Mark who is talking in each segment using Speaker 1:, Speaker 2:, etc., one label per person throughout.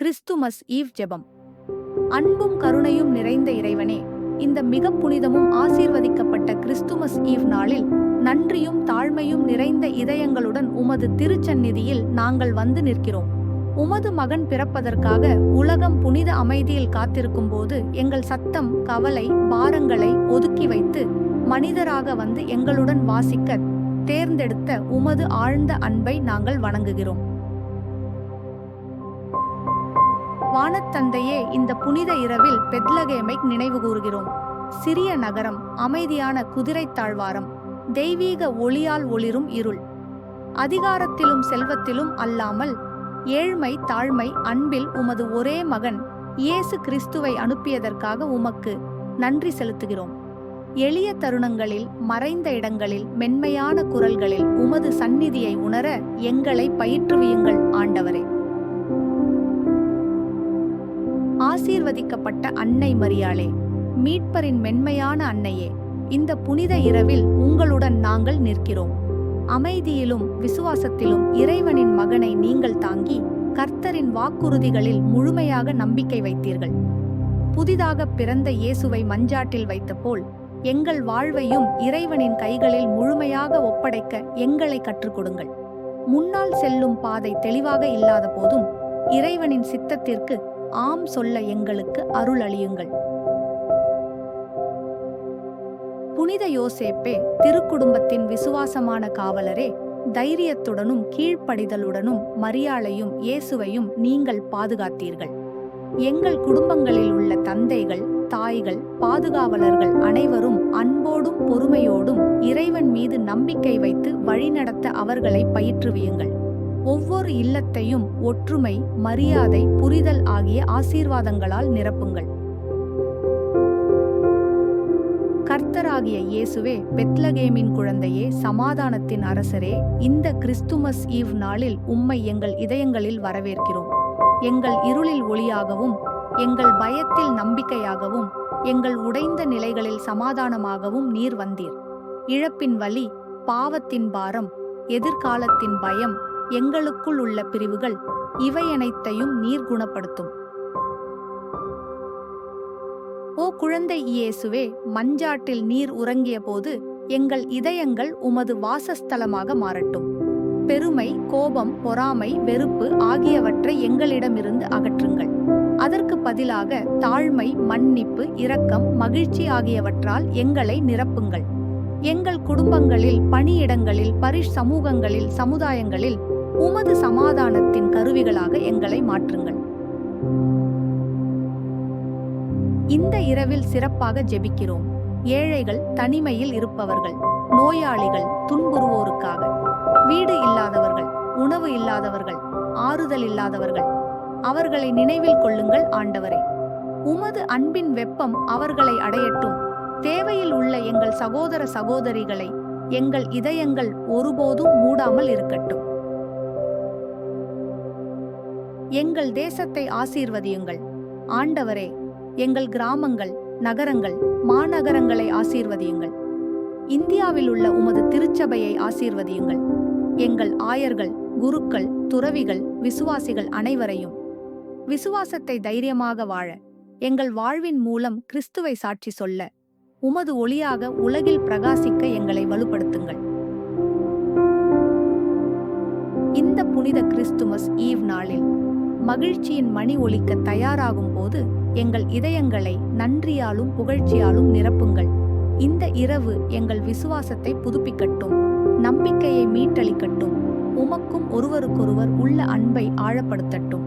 Speaker 1: Christmas eve ஜெபம். அன்பும் கருணையும் நிறைந்த இறைவனே இந்த மிக புனிதமும் ஆசீர்வதிக்கப்பட்ட கிறிஸ்துமஸ் ஈவ் நாளில் நன்றியும் தாழ்மையும் நிறைந்த இதயங்களுடன் உமது திருச்சந்நிதியில் நாங்கள் வந்து நிற்கிறோம். உமது மகன் பிறப்பதற்காக உலகம் புனித அமைதியில் காத்திருக்கும் போது எங்கள் சத்தம் கவலை பாரங்களை ஒதுக்கி வைத்து மனிதராக வந்து எங்களுடன் வாசிக்க தேர்ந்தெடுத்த உமது ஆழ்ந்த அன்பை நாங்கள் வணங்குகிறோம். வானத்தந்தையே இந்த புனித இரவில் பெத்லகேமை நினைவு கூறுகிறோம் சிறிய நகரம் அமைதியான குதிரைத் தாழ்வாரம் தெய்வீக ஒளியால் ஒளிரும் இருள். அதிகாரத்திலும் செல்வத்திலும் அல்லாமல் ஏழ்மை தாழ்மை அன்பில் உமது ஒரே மகன் இயேசு கிறிஸ்துவை அனுப்பியதற்காக உமக்கு நன்றி செலுத்துகிறோம். எளிய தருணங்களில் மறைந்த இடங்களில் மென்மையான குரல்களில் உமது சந்நிதியை உணர எங்களை பயிற்றுவியுங்கள் ஆண்டவரே. ஆசீர்வதிக்கப்பட்ட அன்னை மரியாளே மீட்பரின் மென்மையான அன்னையே இந்த புனித இரவில் உங்களுடன் நாங்கள் நிற்கிறோம். அமைதியிலும் விசுவாசத்திலும் இறைவனின் மகனை நீங்கள் தாங்கி கர்த்தரின் வாக்குறுதிகளில் முழுமையாக நம்பிக்கை வைத்தீர்கள். புதிதாக பிறந்த இயேசுவை மஞ்சாட்டில் வைத்தபோல் எங்கள் வாழ்வையும் இறைவனின் கைகளில் முழுமையாக ஒப்படைக்க எங்களை கற்றுக்கொடுங்கள். முன்னால் செல்லும் பாதை தெளிவாக இல்லாத போதும் இறைவனின் சித்தத்திற்கு ஆம் சொல்ல எங்களுக்கு அருள் அளியுங்கள். புனித யோசேப்பே திருக்குடும்பத்தின் விசுவாசமான காவலரே தைரியத்துடனும் கீழ்ப்படிதலுடனும் மரியாளையும் இயேசுவையும் நீங்கள் பாதுகாத்தீர்கள். எங்கள் குடும்பங்களில் உள்ள தந்தைகள் தாய்கள் பாதுகாவலர்கள் அனைவரும் அன்போடும் பொறுமையோடும் இறைவன் மீது நம்பிக்கை வைத்து வழிநடத்த அவர்களை பயிற்றுவியுங்கள். ஒவ்வொரு இல்லத்தையும் ஒற்றுமை மரியாதை புரிதல் ஆகிய ஆசீர்வாதங்களால் நிரப்புங்கள். கர்த்தராகிய இயேசுவே பெத்லகேமின் குழந்தையே சமாதானத்தின் அரசரே இந்த கிறிஸ்துமஸ் ஈவ் நாளில் உம்மை எங்கள் இதயங்களில் வரவேற்கிறோம். எங்கள் இருளில் ஒளியாகவும் எங்கள் பயத்தில் நம்பிக்கையாகவும் எங்கள் உடைந்த நிலைகளில் சமாதானமாகவும் நீர் வந்தீர். இழப்பின் வலி பாவத்தின் பாரம் எதிர்காலத்தின் பயம் எங்களுக்குள் உள்ள பிரிவுகள் இவையனைத்தையும் நீர் குணப்படுத்தும். ஓ குழந்தை இயேசுவே மஞ்சாட்டில் நீர் உறங்கிய போது எங்கள் இதயங்கள் உமது வாசஸ்தலமாக மாறட்டும். பெருமை கோபம் பொறாமை வெறுப்பு ஆகியவற்றை எங்களிடமிருந்து அகற்றுங்கள். அதற்கு பதிலாக தாழ்மை மன்னிப்பு இரக்கம் மகிழ்ச்சி ஆகியவற்றால் எங்களை நிரப்புங்கள். எங்கள் குடும்பங்களில் பணியிடங்களில் பரிஷ் சமூகங்களில் சமுதாயங்களில் உமது சமாதானத்தின் கருவிகளாக எங்களை மாற்றுங்கள். இந்த இரவில் சிறப்பாக ஜெபிக்கிறோம். ஏழைகள் தனிமையில் இருப்பவர்கள் நோயாளிகள் துன்புறுவோருக்காக. வீடு இல்லாதவர்கள் உணவு இல்லாதவர்கள் ஆறுதல் இல்லாதவர்கள் அவர்களை நினைவில் கொள்ளுங்கள் ஆண்டவரே. உமது அன்பின் வெப்பம் அவர்களை அடையட்டும். தேவையில் உள்ள எங்கள் சகோதர சகோதரிகளை எங்கள் இதயங்கள் ஒருபோதும் மூடாமல் இருக்கட்டும். எங்கள் தேசத்தை ஆசீர்வதியுங்கள். ஆண்டவரே எங்கள் கிராமங்கள் நகரங்கள் மாநகரங்களை ஆசீர்வதியுங்கள். இந்தியாவில் உள்ள உமது திருச்சபையை ஆசீர்வதியுங்கள். எங்கள் ஆயர்கள் குருக்கள் துறவிகள் விசுவாசிகள் அனைவரையும். விசுவாசத்தை தைரியமாக வாழ எங்கள் வாழ்வின் மூலம் கிறிஸ்துவை சாட்சி சொல்ல உமது ஒளியாக உலகில் பிரகாசிக்க எங்களை வலுப்படுத்துங்கள். இந்த புனித கிறிஸ்துமஸ் ஈவ் நாளில் மகிழ்ச்சியின் மணி ஒலிக்க தயாராகும் போது எங்கள் இதயங்களை நன்றியாலும் புகழ்ச்சியாலும் நிரப்புங்கள். இந்த இரவு எங்கள் விசுவாசத்தை புதுப்பிக்கட்டும். நம்பிக்கையை மீட்டளிக்கட்டும். உமக்கும் ஒருவருக்கொருவர் உள்ள அன்பை ஆழப்படுத்தட்டும்.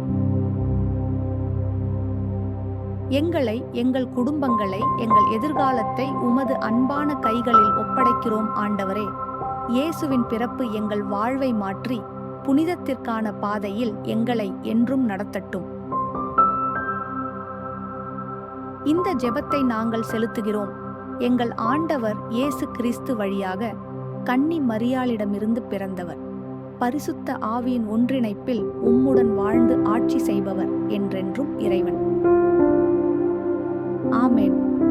Speaker 1: எங்களை எங்கள் குடும்பங்களை எங்கள் எதிர்காலத்தை உமது அன்பான கைகளில் ஒப்படைக்கிறோம் ஆண்டவரே. இயேசுவின் பிறப்பு எங்கள் வாழ்வை மாற்றி புனிதத்திற்கான பாதையில் எங்களை என்றும் நடத்தட்டும். இந்த ஜெபத்தை நாங்கள் செலுத்துகிறோம். எங்கள் ஆண்டவர் இயேசு கிறிஸ்து வழியாக கன்னி மரியாளிடமிருந்து பிறந்தவர். பரிசுத்த ஆவியின் ஒன்றிணைப்பில் உம்முடன் வாழ்ந்து ஆட்சி செய்பவர் என்றென்றும் இறைவன். ஆமேன்.